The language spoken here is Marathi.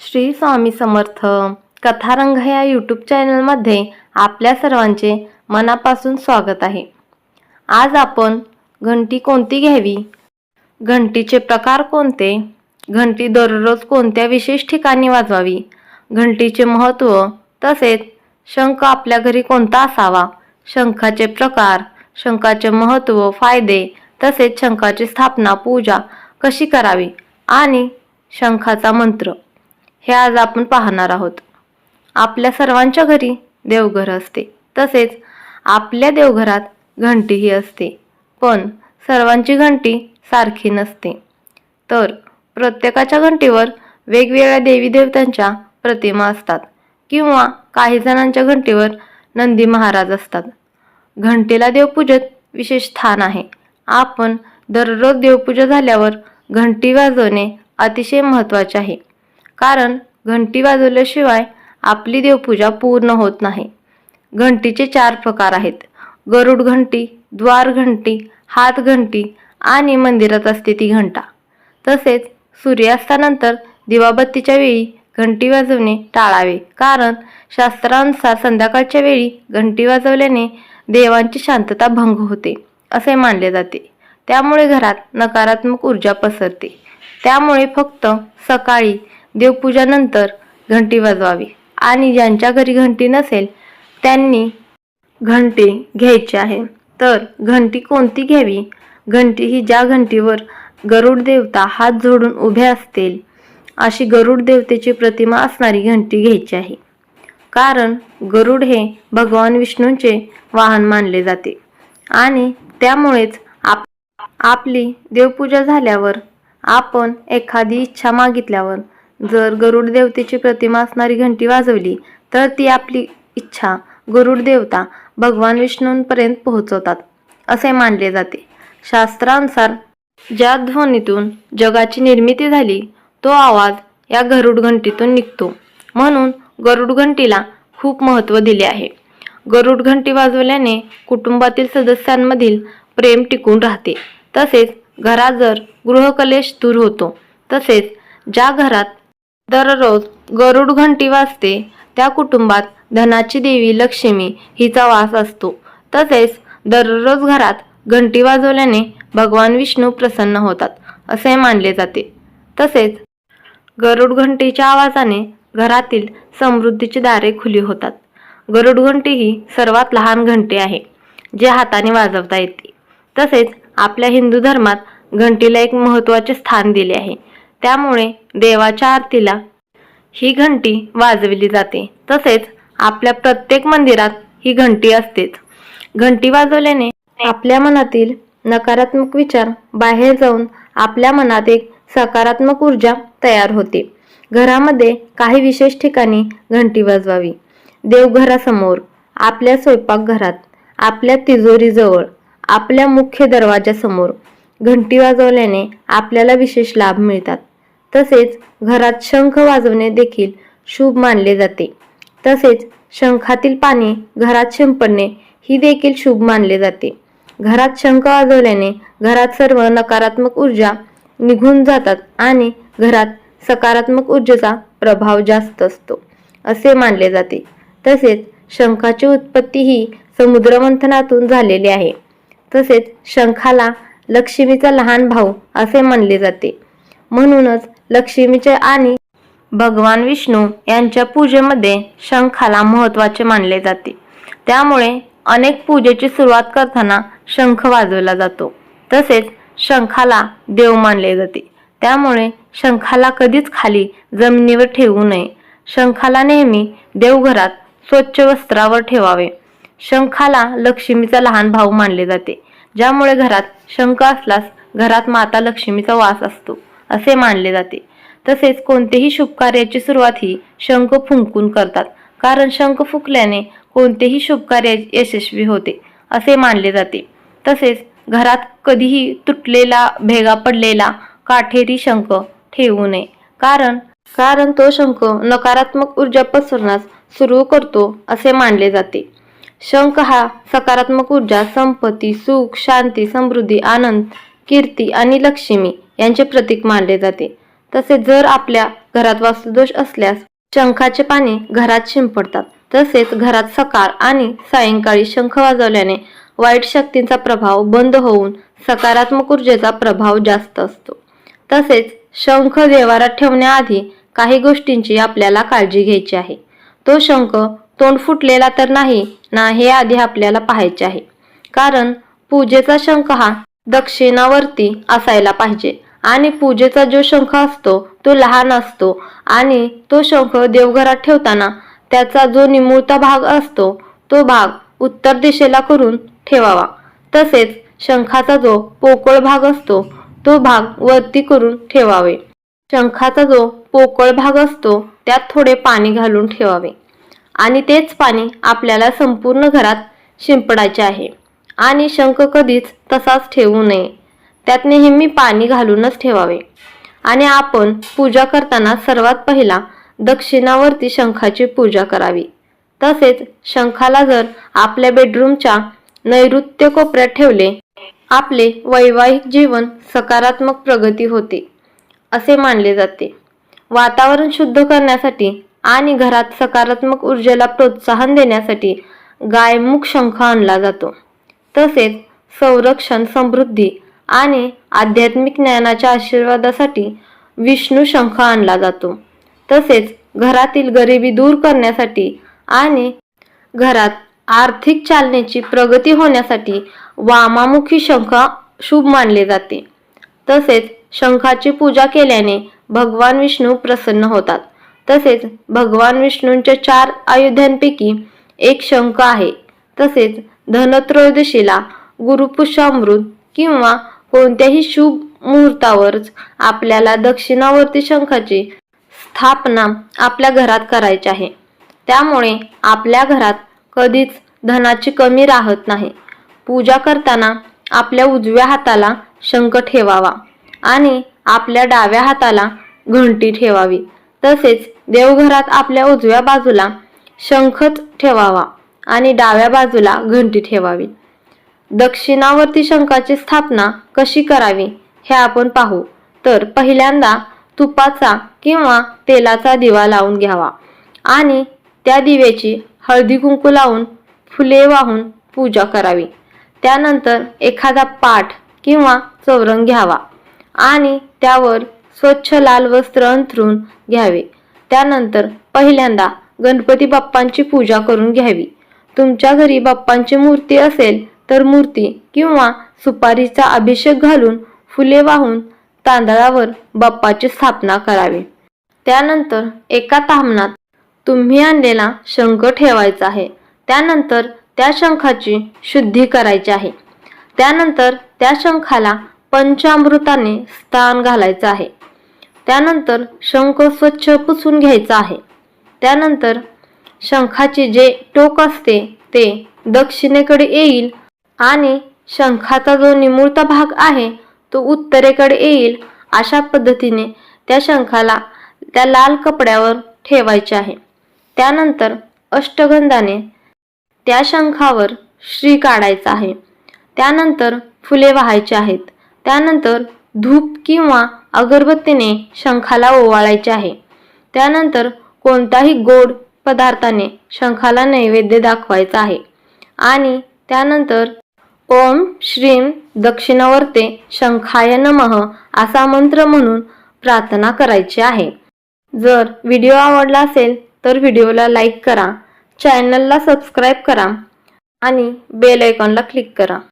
श्री स्वामी समर्थ. कथारंग या यूट्यूब चॅनलमध्ये आपल्या सर्वांचे मनापासून स्वागत आहे. आज आपण घंटी कोणती घ्यावी? घंटीचे प्रकार कोणते? घंटी दररोज कोणत्या विशेष ठिकाणी वाजवावी? घंटीचे महत्त्व तसेच शंख आपल्या घरी कोणता असावा? शंखाचे प्रकार शंखाचे महत्त्व फायदे तसेच शंखाची स्थापना पूजा कशी करावी? आणि शंखाचा मंत्र. हे आज आपण पाहणार आहोत. आपल्या सर्वांच्या घरी देवघर असते. तसेच आपल्या देवघरात घंटीही असते. पण सर्वांची घंटी सारखी नसते. तर प्रत्येकाच्या घंटीवर वेगवेगळ्या देवी देवतांच्या प्रतिमा असतात किंवा काही जणांच्या घंटीवर नंदी महाराज असतात. घंटेला देवपूजेत विशेष स्थान आहे. आपण दररोज देवपूजा झाल्यावर घंटी वाजवणे अतिशय महत्त्वाचे आहे. कारण घंटी वाजवल्याशिवाय आपली देवपूजा पूर्ण होत नाही. घंटीचे चार प्रकार आहेत. गरुड घंटी द्वार घंटी हात घंटी आणि मंदिरात असते ती घंटा. तसेच सूर्यास्तानंतर दिवाबत्तीच्या वेळी घंटी वाजवणे टाळावे. कारण शास्त्रानुसार संध्याकाळच्या वेळी घंटी वाजवल्याने देवांची शांतता भंग होते असे मानले जाते. त्यामुळे घरात नकारात्मक ऊर्जा पसरते. त्यामुळे फक्त सकाळी देवपूजानंतर घंटी वाजवावी. आणि ज्यांच्या घरी घंटी नसेल त्यांनी घंटी घ्यायची आहे. तर घंटी कोणती घ्यावी? घंटी ही ज्या घंटीवर गरुड देवता हात जोडून उभे असतील अशी गरुड देवतेची प्रतिमा असणारी घंटी घ्यायची आहे. कारण गरुड हे भगवान विष्णूंचे वाहन मानले जाते. आणि त्यामुळेच आप आपली देवपूजा झाल्यावर आपण एखादी इच्छा मागितल्यावर जर गरुड देवतेची प्रतिमा असणारी घंटी वाजवली तर ती आपली इच्छा गरुड देवता भगवान विष्णूंपर्यंत पोहोचवतात असे मानले जाते. शास्त्रानुसार ज्या ध्वनीतून जगाची निर्मिती झाली तो आवाज या गरुड घंटीतून निघतो. म्हणून गरुड घंटीला खूप महत्त्व दिले आहे. गरुड घंटी वाजवल्याने कुटुंबातील सदस्यांमधील प्रेम टिकून राहते. तसेच घरात जर गृहकलेश दूर होतो तसेच ज्या घरात दररोज गरुड घंटी वाजते. त्या कुटुंबात धनाची देवी लक्ष्मी हिचा वास असतो. तसेच दररोज घरात घंटी वाजवल्याने भगवान विष्णू प्रसन्न होतात असे मानले जाते. तसेच गरुड घंटीच्या आवाजाने घरातील समृद्धीची दारे खुली होतात. गरुड घंटी ही सर्वात लहान घंटी आहे जे हाताने वाजवता येते. तसेच आपल्या हिंदू धर्मात घंटीला एक महत्त्वाचे स्थान दिले आहे. त्यामुळे देवाच्या आरतीला ही घंटी वाजविली जाते. तसेच आपल्या प्रत्येक मंदिरात ही घंटी असतेच. घंटी वाजवल्याने आपल्या मनातील नकारात्मक विचार बाहेर जाऊन आपल्या मनात एक सकारात्मक ऊर्जा तयार होते. घरामध्ये काही विशेष ठिकाणी घंटी वाजवावी. देवघरासमोर आपल्या स्वयंपाकघरात आपल्या तिजोरीजवळ आपल्या मुख्य दरवाजासमोर घंटी वाजवल्याने आपल्याला विशेष लाभ मिळतात. तसेच घरात शंख वाजवणे देखील शुभ मानले जाते. तसेच शंखातील पाणी घरात शिंपडणे ही देखील शुभ मानले जाते. घरात शंख वाजवल्याने घरात सर्व नकारात्मक ऊर्जा निघून जातात आणि घरात सकारात्मक ऊर्जेचा प्रभाव जास्त असतो असे मानले जाते. तसेच शंखाची उत्पत्ती ही समुद्रमंथनातून झालेली आहे. तसेच शंखाला लक्ष्मीचा लहान भाऊ असे मानले जाते. म्हणूनच लक्ष्मीचे आणि भगवान विष्णू यांच्या पूजेमध्ये शंखाला महत्त्वाचे मानले जाते. त्यामुळे अनेक पूजेची सुरुवात करताना शंख वाजवला जातो. तसेच शंखाला देव मानले जाते. त्यामुळे शंखाला कधीच खाली जमिनीवर ठेवू नये. शंखाला नेहमी देवघरात स्वच्छ वस्त्रावर ठेवावे. शंखाला लक्ष्मीचा लहान भाऊ मानले जाते. ज्यामुळे घरात शंख असल्यास घरात माता लक्ष्मीचा वास असतो. असे मानले जाते. तसेच कोणतेही शुभ कार्याची सुरुवात ही शंख फुंकून करतात. कारण शंख फुकल्याने कोणतेही शुभ कार्य यशस्वी होते असे मानले जाते. तसेच घरात कधीही तुटलेला भेगा पडलेला काठेरी शंख ठेवू नये. कारण कारण तो शंख नकारात्मक ऊर्जा पसरण्यास सुरू करतो असे मानले जाते. शंख हा सकारात्मक ऊर्जा संपत्ती सुख शांती समृद्धी आनंद कीर्ती आणि लक्ष्मी यांचे प्रतीक मानले जाते. तसेच जर आपल्या घरात वास्तुदोष असल्यास शंखाचे पाणी घरात शिंपडतात. तसेच घरात सकाळ आणि सायंकाळी शंख वाजवल्याने वाईट शक्तींचा प्रभाव बंद होऊन सकारात्मक ऊर्जेचा प्रभाव जास्त असतो. तसेच शंख देवारात ठेवण्याआधी काही गोष्टींची आपल्याला काळजी घ्यायची आहे. तो शंख तोंड फुटलेला तर नाही ना हे आधी आपल्याला पाहायचे आहे. कारण पूजेचा शंख हा दक्षिणावरती असायला पाहिजे. आणि पूजेचा जो शंख असतो तो लहान असतो. आणि तो शंख देवघरात ठेवताना त्याचा जो निमुळता भाग असतो तो भाग उत्तर दिशेला करून ठेवावा. तसेच शंखाचा जो पोकळ भाग असतो तो भाग वरती करून ठेवावे. शंखाचा जो पोकळ भाग असतो त्यात थोडे पाणी घालून ठेवावे. आणि तेच पाणी आपल्याला संपूर्ण घरात शिंपडायचे आहे. आणि शंख कधीच तसाच ठेवू नये. त्यात नेहमी पाणी घालूनच ठेवावे. आणि आपण पूजा करताना सर्वात पहिला दक्षिणावरती शंखाची पूजा करावी. तसेच शंखाला जर आपल्या बेडरूमच्या नैऋत्य कोपऱ्यात ठेवले आपले वैवाहिक जीवन सकारात्मक प्रगती होते असे मानले जाते. वातावरण शुद्ध करण्यासाठी आणि घरात सकारात्मक ऊर्जेला प्रोत्साहन देण्यासाठी गायमुख शंख आणला जातो. तसेच संरक्षण समृद्धी आणि आध्यात्मिक ज्ञानाच्या आशीर्वादासाठी विष्णू शंख आणला जातो. तसेच घरातील गरिबी दूर करण्यासाठी आणि घरात आर्थिक चालनेची प्रगती होण्यासाठी वामामुखी शंख शुभ मानले जाते. तसेच शंखाची पूजा केल्याने भगवान विष्णू प्रसन्न होतात. तसेच भगवान विष्णूंच्या चार अयोध्यांपैकी एक शंख आहे. तसेच धनत्रयोदशीला गुरुपुष्यामृत किंवा कोणत्याही शुभ मुहूर्तावरच आपल्याला दक्षिणावर्ती शंखाची स्थापना आपल्या घरात करायची आहे. त्यामुळे आपल्या घरात कधीच धनाची कमी राहत नाही. पूजा करताना आपल्या उजव्या हाताला शंख ठेवावा आणि आपल्या डाव्या हाताला घंटी ठेवावी. तसेच देवघरात आपल्या उजव्या बाजूला शंखच ठेवावा आणि डाव्या बाजूला घंटी ठेवावी. दक्षिणावर्ती शंखाची स्थापना कशी करावी हे आपण पाहू. तर पहिल्यांदा तुपाचा किंवा तेलाचा दिवा लावून घ्यावा आणि त्या दिव्याची हळदी कुंकू लावून फुले वाहून पूजा करावी. त्यानंतर एखादा पाठ किंवा चौरंग घ्यावा आणि त्यावर स्वच्छ लाल वस्त्र अंथरून घ्यावे. त्यानंतर पहिल्यांदा गणपती बाप्पांची पूजा करून घ्यावी. तुमच्या घरी बाप्पांची मूर्ती असेल तर मूर्ती किंवा सुपारीचा अभिषेक घालून फुले वाहून तांदळावर बाप्पाची स्थापना करावी. त्यानंतर एका तामणात तुम्ही आणलेला शंख ठेवायचा आहे. त्यानंतर त्या शंखाची शुद्धी करायची आहे. त्यानंतर त्या शंखाला पंचामृताने स्थान घालायचं आहे. त्यानंतर शंख स्वच्छ पुसून घ्यायचा आहे. त्यानंतर शंखाचे जे टोक असते ते दक्षिणेकडे येईल आणि शंखाचा जो निमुळता भाग आहे तो उत्तरेकडे येईल अशा पद्धतीने त्या शंखाला त्या लाल कपड्यावर ठेवायचे आहे. त्यानंतर अष्टगंधाने त्या शंखावर श्री काढायचा आहे. त्यानंतर फुले वाहायचे आहेत. त्यानंतर धूप किंवा अगरबत्तीने शंखाला ओवाळायचे आहे. त्यानंतर कोणताही गोड पदार्थाने शंखाला नैवेद्य दाखवायचा आहे. आणि त्यानंतर ओम श्रीम दक्षिणावर्ते शंखाय नमः असा मंत्र म्हणून प्रार्थना करायची आहे. जर व्हिडिओ आवडला असेल तर व्हिडिओला लाईक करा चॅनलला सबस्क्राईब करा आणि बेल आयकॉनला क्लिक करा.